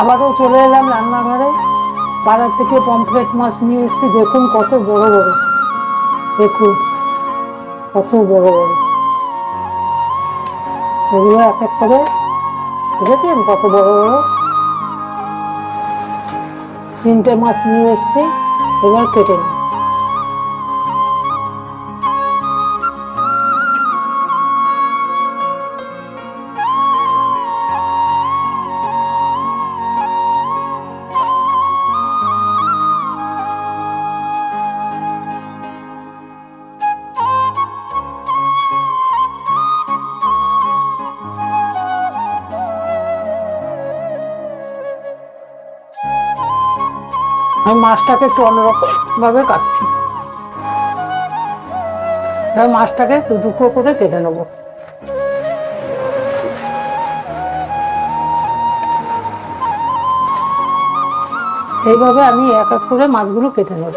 আবারও চলে এলাম রান্নাঘরে। পাড়ার থেকে পমফ্রেট মাছ নিয়ে এসেছি। দেখুন কত বড় বড়। দেখুন কত বড় বড়। এগুলো এক এক করে দেখেছেন কত বড় বড়? তিনটে মাছ নিয়ে এসছি। এবার কেটে নিই। আমি মাছটাকে একটু অন্যরকমভাবে কাটছি। এবার মাছটাকে একটু টুকরো করে কেটে নেব। এইভাবে আমি এক এক করে মাছগুলো কেটে নেব।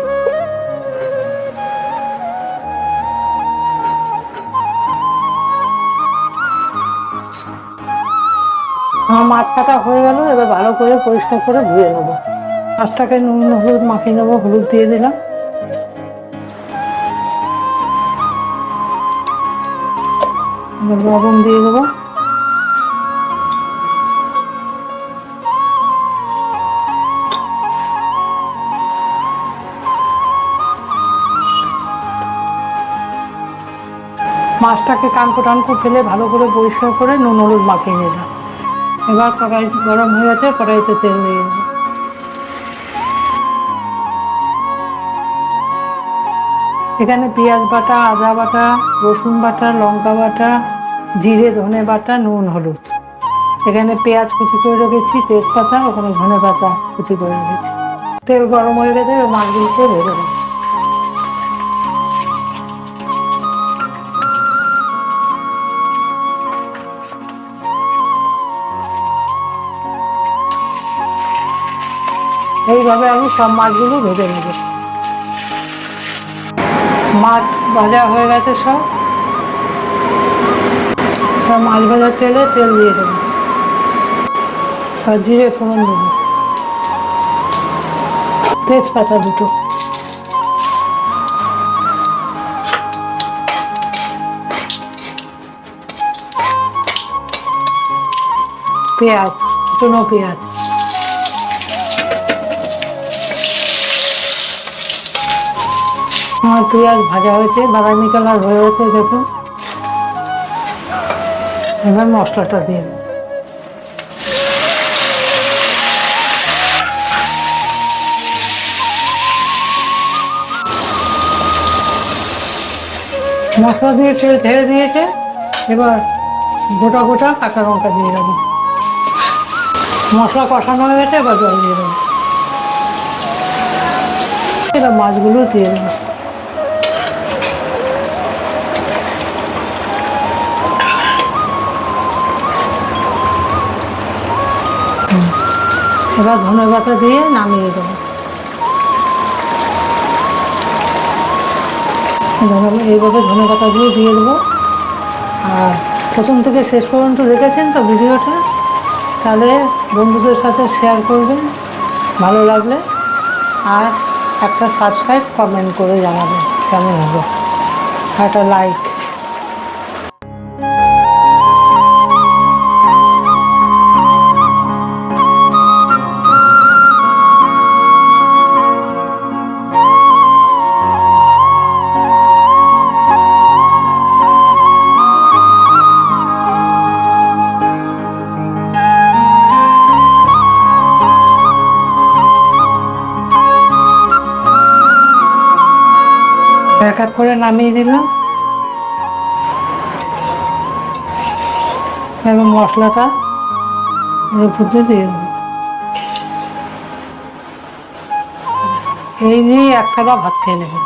আমার মাছ কাটা হয়ে গেল, এবার ভালো করে পরিষ্কার করে ধুয়ে নেব। মাছটাকে নুন, হলুদ মাখিয়ে নেব, হলুদ দিয়ে দিলাম। লবণ দিয়ে দেবো। মাছটাকে কানকো টানকো ফেলে ভালো করে পরিষ্কার করে নুন, হলুদ মাখিয়ে নিলাম। এবার কড়াই গরম হয়ে গেছে, কড়াইতে তেল দিয়ে এখানে পেঁয়াজ বাটা, আদা বাটা, রসুন বাটা, লঙ্কা বাটা, জিরে, ধনে বাটা, নুন, হলুদ। এখানে পেঁয়াজ কুচি করে রেখেছি, তেজপাতা ওখানে ধনে পাতা কুচি করে রেখেছি। তেল গরম হয়ে গেছে মাছগুলোকে ভেজে দেবো এইভাবে আমি সব মাছগুলো ভেজে নেব। মাছ ভাজা হয়ে গেছে সব। মাছ ভাজার তেলে তেল দিয়ে দেবো। আর জিরে ফোড়ন দেবো। তেজপাতা দুটো। পেঁয়াজ চুনো পেঁয়াজ। আমার পেঁয়াজ ভাজা হয়েছে, বাদামি কালার হয়ে গেছে, দেখুন। এবার মশলাটা দিয়ে। মশলা দিয়ে তেল ঢেলে দিয়েছে, এবার গোটা গোটা কাঁচা লঙ্কা দিয়ে দেবো। মশলা কষানো হয়ে গেছে, এবার জল দিয়ে দেবো। এবার মাছগুলো দিয়ে দেবো। এবার ধনে পাতা দিয়ে নামিয়ে দেবো। এইভাবে ধনে পাতাগুলো দিয়ে দেবো। আর প্রথম থেকে শেষ পর্যন্ত দেখেছেন তো ভিডিওটা? তাহলে বন্ধুদের সাথে শেয়ার করবেন, ভালো লাগলে। আর একটা সাবস্ক্রাইব কমেন্ট করে জানাবেন, কেমন আর একটা লাইক এক এক করে নামিয়ে দিলাম। এবং মশলাটা এর দিয়ে দিয়ে দেবো। এই নিয়ে এক থালা ভাত খেয়ে নেবেন।